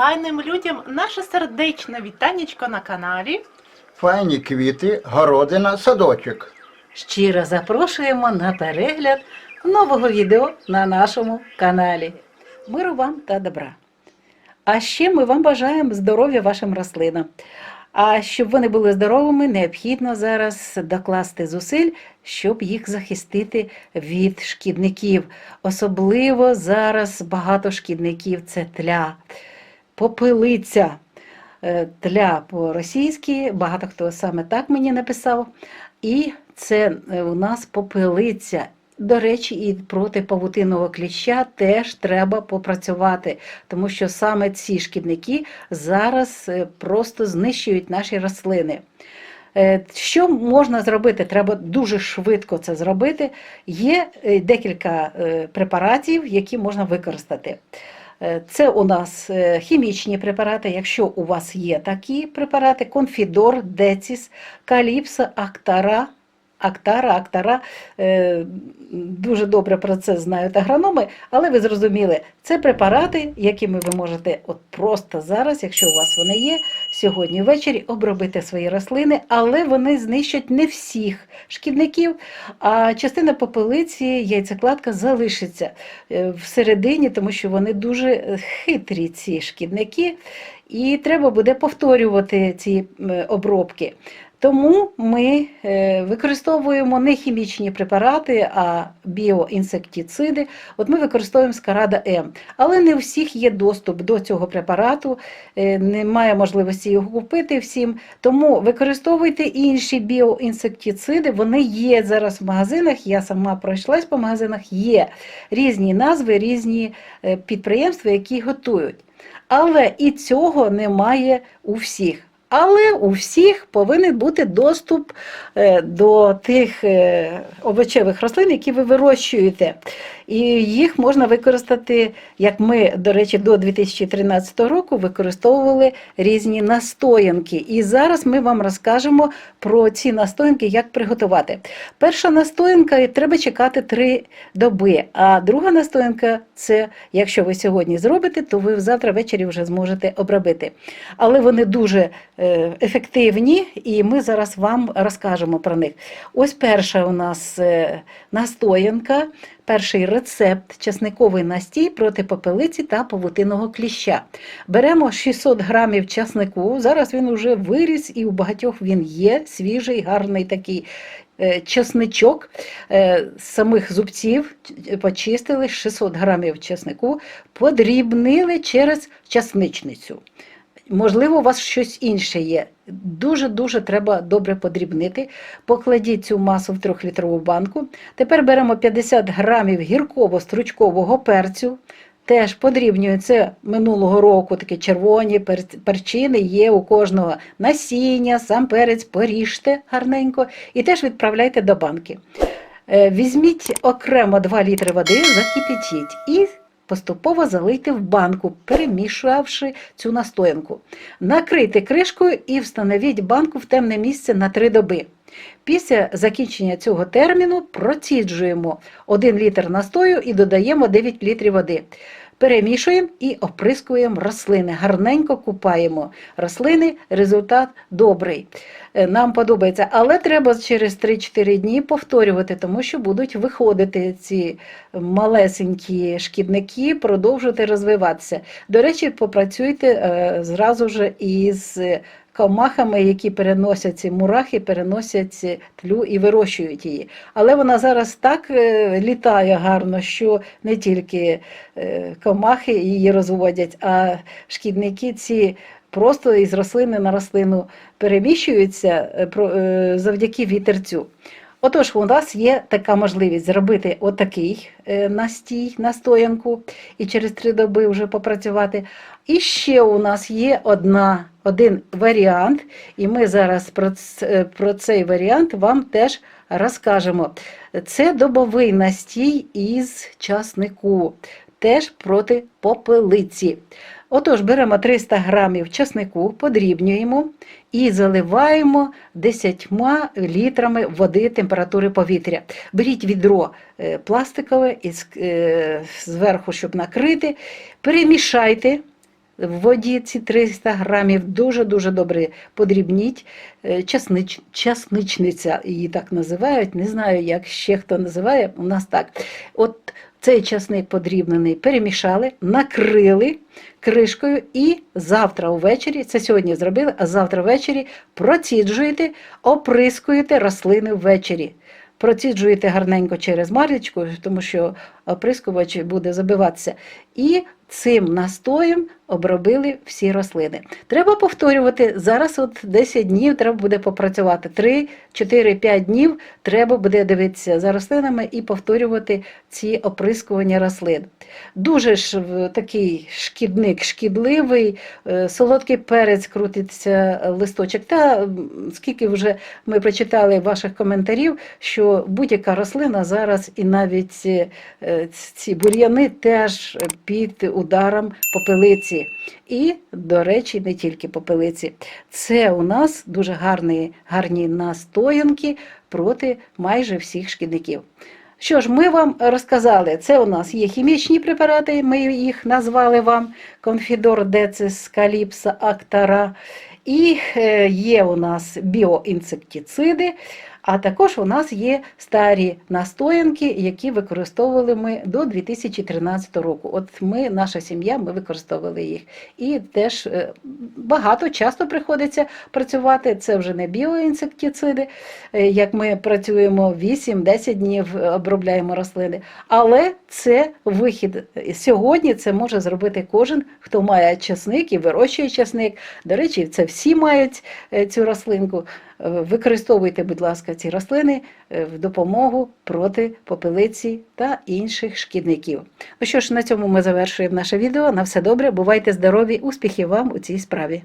файним людям наше сердечне вітанечко на каналі. Файні квіти, городина, садочок. Щиро запрошуємо на перегляд нового відео на нашому каналі. Миру вам та добра. А ще ми вам бажаємо здоров'я вашим рослинам. А щоб вони були здоровими, необхідно зараз докласти зусиль, щоб їх захистити від шкідників. Особливо зараз багато шкідників це тля, попелиця. Е, Тля по-російськи, багато хто саме так мені написав. І це е, у нас попелиця. До речі, і проти павутинного кліща теж треба попрацювати, тому що саме ці шкідники зараз е, просто знищують наші рослини. Що можна зробити? Треба дуже швидко це зробити. Є декілька препаратів, які можна використати. Е, Це у нас е, хімічні препарати. Якщо у вас є такі препарати, конфідор, деціс, каліпса, актара. Актара, актара, е, дуже добре про це знають агрономи, але ви зрозуміли, це препарати, якими ви можете от просто зараз, якщо у вас вони є, сьогодні ввечері обробити свої рослини, але вони знищать не всіх шкідників, а частина попелиці, яйцекладка залишиться е, всередині, тому що вони дуже е, хитрі, ці шкідники, і треба буде повторювати ці обробки. Тому ми е, використовуємо не хімічні препарати, а біоінсектициди. От ми використовуємо Скарада М. Але не у всіх є доступ до цього препарату, е, немає можливості його купити всім. Тому використовуйте інші біоінсектициди. Вони є зараз в магазинах. Я сама пройшлась по магазинах. Є різні назви, різні е, підприємства, які готують. Але і цього немає у всіх. Але у всіх повинен бути доступ е, до тих е, овочевих рослин, які ви вирощуєте. І їх можна використати, як ми, до речі, до 2013 року використовували різні настоянки. І зараз ми вам розкажемо про ці настоянки, як приготувати. Перша настоянка треба чекати 3 доби. А друга настоянка це, якщо ви сьогодні зробите, то ви завтра ввечері вже зможете обробити. Але вони дуже е, ефективні, і ми зараз вам розкажемо про них. Ось перша у нас е, настоянка. Перший рецепт часниковий настій проти попелиці та павутинного кліща. Беремо 600 грамів часнику. Зараз він вже виріс і у багатьох він є свіжий, гарний такий е, часничок. Е, самих зубців почистили 600 грамів часнику, подрібнили через часничницю. Можливо, у вас щось інше є. Дуже-дуже треба добре подрібнити. Покладіть цю масу в 3-літрову банку. Тепер беремо 50 грамів гірково-стручкового перцю. Теж подрібнюю це минулого року такі червоні перчини є у кожного насіння, сам перець поріжте гарненько і теж відправляйте до банки. Е, Візьміть окремо 2 літри води, закипятіть і поступово залийте в банку, перемішавши цю настоянку. Накрийте кришкою і встановіть банку в темне місце на 3 доби. Після закінчення цього терміну проціджуємо 1 літр настою і додаємо 9 літрів води. Перемішуємо і оприскуємо рослини. Гарненько купаємо рослини, результат добрий. Е, Нам подобається, але треба через 3-4 дні повторювати, тому що будуть виходити ці малесенькі шкідники, продовжувати розвиватися. До речі, попрацюйте е, зразу ж із комахами, які переносять ці мурахи, переносять тлю і вирощують її. Але вона зараз так е, літає гарно, що не тільки е, комахи її розводять, а шкідники ці просто із рослини на рослину переміщуються е, завдяки вітерцю. Отож, у нас є така можливість зробити отакий настій, настоянку, і через три доби вже попрацювати. І ще у нас є одна, один варіант, і ми зараз про, е, про цей варіант вам теж розкажемо. Це добовий настій із часнику, теж проти попелиці. Отож, беремо 300 грамів часнику, подрібнюємо і заливаємо 10 літрами води температури повітря. Беріть відро е, пластикове е, зверху, щоб накрити, перемішайте В воді ці 300 грамів дуже-дуже добре подрібніть. Е, Часнич, часничниця її так називають. Не знаю, як ще хто називає. У нас так. От цей часник подрібнений перемішали, накрили кришкою і завтра ввечері, це сьогодні зробили, а завтра ввечері проціджуєте, оприскуєте рослини ввечері. Проціджуєте гарненько через марлечку, тому що оприскувач буде забиватися. І цим настоєм обробили всі рослини. Треба повторювати. Зараз от 10 днів треба буде попрацювати. 3, 4, 5 днів треба буде дивитися за рослинами і повторювати ці оприскування рослин. Дуже ж такий шкідник, шкідливий, е, солодкий перець крутиться листочок. Та скільки вже ми прочитали ваших коментарів, що будь-яка рослина зараз і навіть е, ці бур'яни теж під ударом попелиці. І, до речі, не тільки попелиці. Це у нас дуже гарні, гарні настоянки проти майже всіх шкідників. Що ж, ми вам розказали, це у нас є хімічні препарати, ми їх назвали вам Конфідор Децис Каліпса Актара. І е, є у нас біоінсектициди, а також у нас є старі настоянки, які використовували ми до 2013 року. От ми, наша сім'я, ми використовували їх. І теж е, багато часто приходиться працювати. Це вже не біоінсектициди, е, як ми працюємо 8-10 днів, е, обробляємо рослини. Але це вихід. Сьогодні це може зробити кожен, хто має часник і вирощує часник. До речі, це всі мають цю рослинку. Використовуйте, будь ласка, ці рослини е, в допомогу проти попелиці та інших шкідників. Ну що ж, на цьому ми завершуємо наше відео. На все добре, бувайте здорові, успіхів вам у цій справі.